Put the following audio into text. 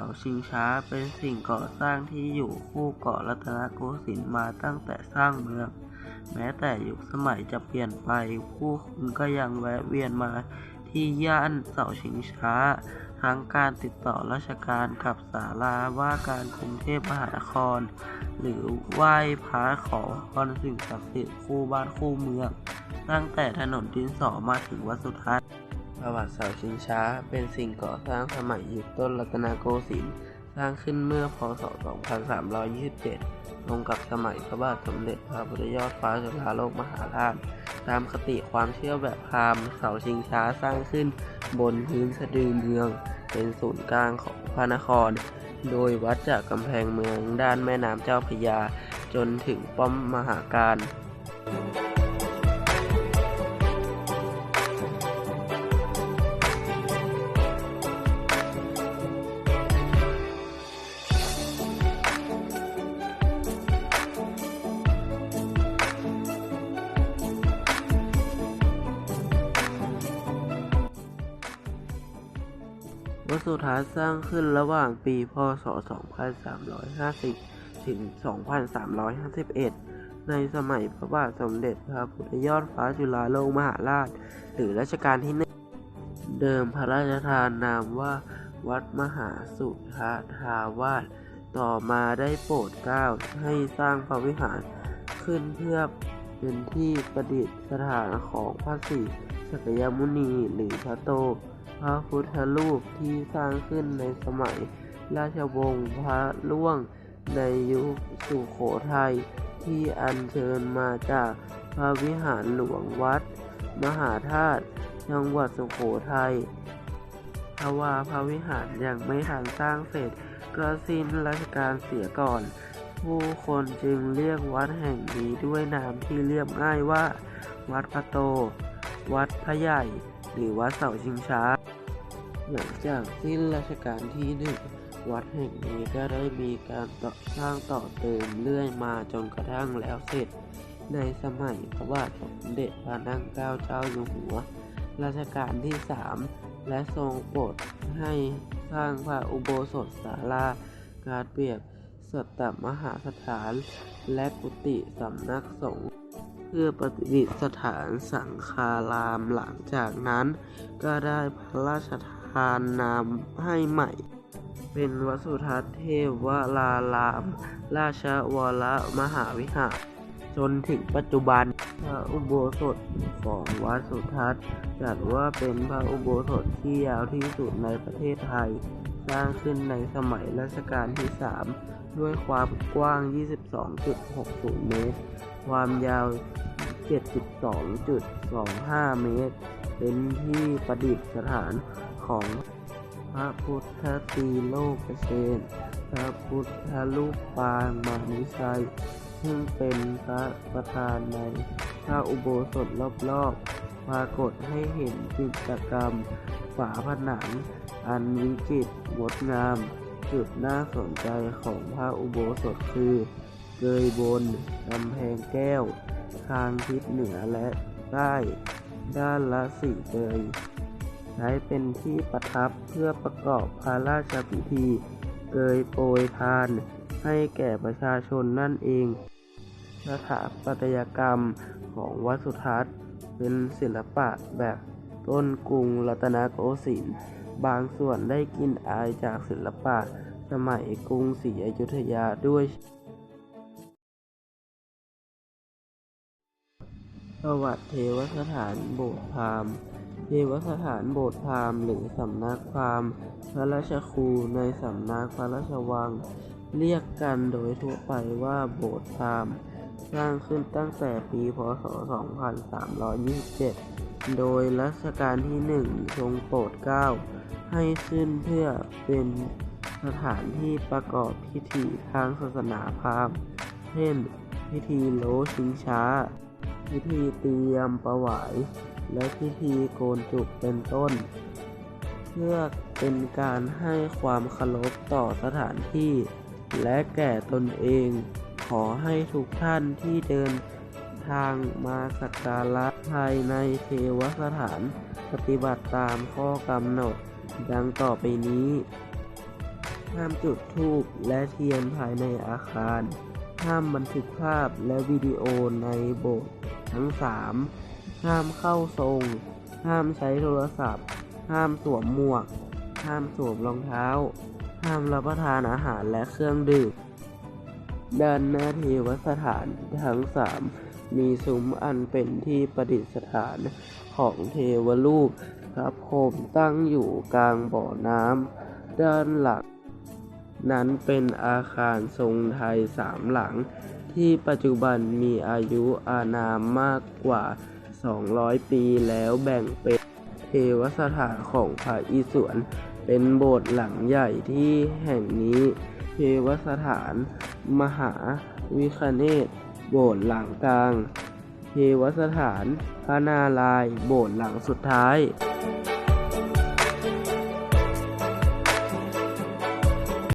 าชิงช้าเป็นสิ่งก่อสร้างที่อยู่คู่เกาะรัตนโกสินทร์มาตั้งแต่สร้างเมือง แม้แต่ยุคสมัยจะเปลี่ยนไป ผู้คนก็ยังแวะเวียนมาที่ย่านเสาชิงช้า ทั้งการติดต่อราชการกับศาลาว่าการกรุงเทพมหานคร หรือไหว้พระขอพรสิ่งศักดิ์สิทธิ์คู่บ้านคู่เมือง ตั้งแต่ถนนดินสอมาถึงวัดสุทัศน์ ประวัติเสาชิงช้า เป็นสิ่งก่อสร้างสมัยยุคต้นรัตนโกสินทร์ สร้างขึ้นเมื่อพศ 2327 ตรงกับสมัยพระบาทสมเด็จพระพุทธยอดฟ้าจุฬาโลกมหาราช ตามคติความเชื่อแบบพราหมณ์เสาชิงช้าสร้างขึ้นบนพื้นสะดือเมือง เป็นศูนย์กลางของพระนคร โดยวัดจากกำแพงเมืองด้านแม่น้ำเจ้าพระยา จนถึงป้อมมหาการ วัดสุทัศน์สร้างขึ้นระหว่างปี พศ 2350 ถึง 2351 ในสมัยพระบาทสมเด็จพระพุทธยอดฟ้าจุฬาโลกมหาราช หรือรัชกาลที่หนึ่งเดิมพระราชทานนามว่าวัดมหาสุทธาวาสต่อมาได้โปรดเกล้าให้สร้างพระวิหารขึ้นเพื่อเป็นที่ประดิษฐานของพระศรีสักยมุนีหรือพระโต พระพุทธรูปที่สร้างขึ้นในสมัย ราชวงศ์พระล่วงในยุคสุโขทัยที่อัญเชิญมาจากพระวิหารหลวงวัด มหาธาตุจังหวัดสุโขทัยทว่าพระวิหารยังไม่ทันสร้างเสร็จก็สิ้นราชการเสียก่อน ผู้คนจึงเรียกวัดแห่งนี้ด้วยนามที่เรียบง่ายว่า วัดพระโต วัดพระใหญ่ หรือวัดเสาชิงช้า หลังจากสิ้นรัชกาลที่หนึ่งวัดแห่งนี้ก็ได้มีการต่อสร้างต่อเติมเรื่อยมาจนกระทั่งแล้วเสร็จ ในสมัยพระบาทสมเด็จพระนั่งเกล้าเจ้าอยู่หัวรัชกาลที่สามและทรงโปรดให้สร้างพระอุโบสถศาลาการเปรียบสัตตมหาสถาน และกุฏิสำนักสงฆ์ เพื่อประดิษฐานสังฆารามหลังจากนั้น ก็ได้พระราชทานนามให้ใหม่ เป็นวสุทัศน์เทพวราราม ราชวรมหาวิหาร จนถึงปัจจุบันพระอุโบสถของวัดสุทัศน์จัดว่าเป็นพระอุโบสถที่ยาวที่สุดในประเทศไทย สร้างขึ้นในสมัยรัชกาลที่ 3 ด้วยความกว้าง 22.60 เมตร ความยาว 72.25 เมตร เป็นที่ประดิษฐานของพระพุทธตีโลกเชน พระพุทธรูปปางมานิชัย ซึ่งเป็นพระประธานในพระอุโบสถรอบๆปรากฏให้เห็นจิตรกรรมฝาผนัง อันวิจิตรงดงาม จุดน่าสนใจของพระอุโบสถคือ เกยบนกำแพงแก้ว ทางทิศเหนือและใต้ ด้านละสี่เกยใช้เป็นที่ประทับเพื่อประกอบพระราชพิธี เกยโปรยทาน ให้แก่ประชาชนนั่นเอง สถาปัตยกรรมของวัดสุทัศน์เป็นศิลปะแบบ ต้นกรุงรัตนโกสินทร์บางส่วนได้กลินอายจากศิลปะสมัยกรุงศรีอยุธยาด้วยประวัติเทวสถานโบสถ์พราหมณ์เทวสถานโบสถ์พราหมณ์หรือสำนักพราหมณ์พระราชครูในสำนักพระราชวัง เรียกกันโดยทั่วไปว่าโบสถ์พราหมณ์สร้างขึ้นตั้งแต่ปีพศ 2327 โดยรัชกาลที่หนึ่งทรงโปรดเกล้าให้ขึ้นเพื่อเป็นสถานที่ประกอบพิธีทางศาสนาพราหมณ์เช่น พิธีโลชิงช้า พิธีเตรียมประวาย และพิธีโกนจุกเป็นต้น เพื่อเป็นการให้ความเคารพต่อสถานที่ และแก่ตนเอง ขอให้ทุกท่านที่เดิน ทางมาสักการะภายในเทวสถาน ปฏิบัติตามข้อกำหนด ดังต่อไปนี้ ห้ามจุดธูปและเทียนภายในอาคาร ห้ามบันทึกภาพและวิดีโอในโบสถ์ทั้ง3ห้ามเข้าทรง ห้ามใช้โทรศัพท์ ห้ามสวมหมวก ห้ามสวมรองเท้า ห้ามรับประทานอาหารและเครื่องดื่มด้านหน้าเทวสถานทั้งสาม มีซุ้มอันเป็นที่ประดิษฐานของเทวรูปพระพรหมตั้งอยู่กลางบ่อน้ำด้านหลัง นั้นเป็นอาคารทรงไทยสามหลัง ที่ปัจจุบันมีอายุอานามมากกว่า 200 ปีแล้วแบ่งเป็นเทวสถานของพระอิศวรเป็นโบสถ์หลังใหญ่ที่แห่งนี้ เทวสถาน มหาวิคเนศ โบสถ์หลังกลาง เทวสถาน พระนารายณ์โบสถ์หลังสุดท้าย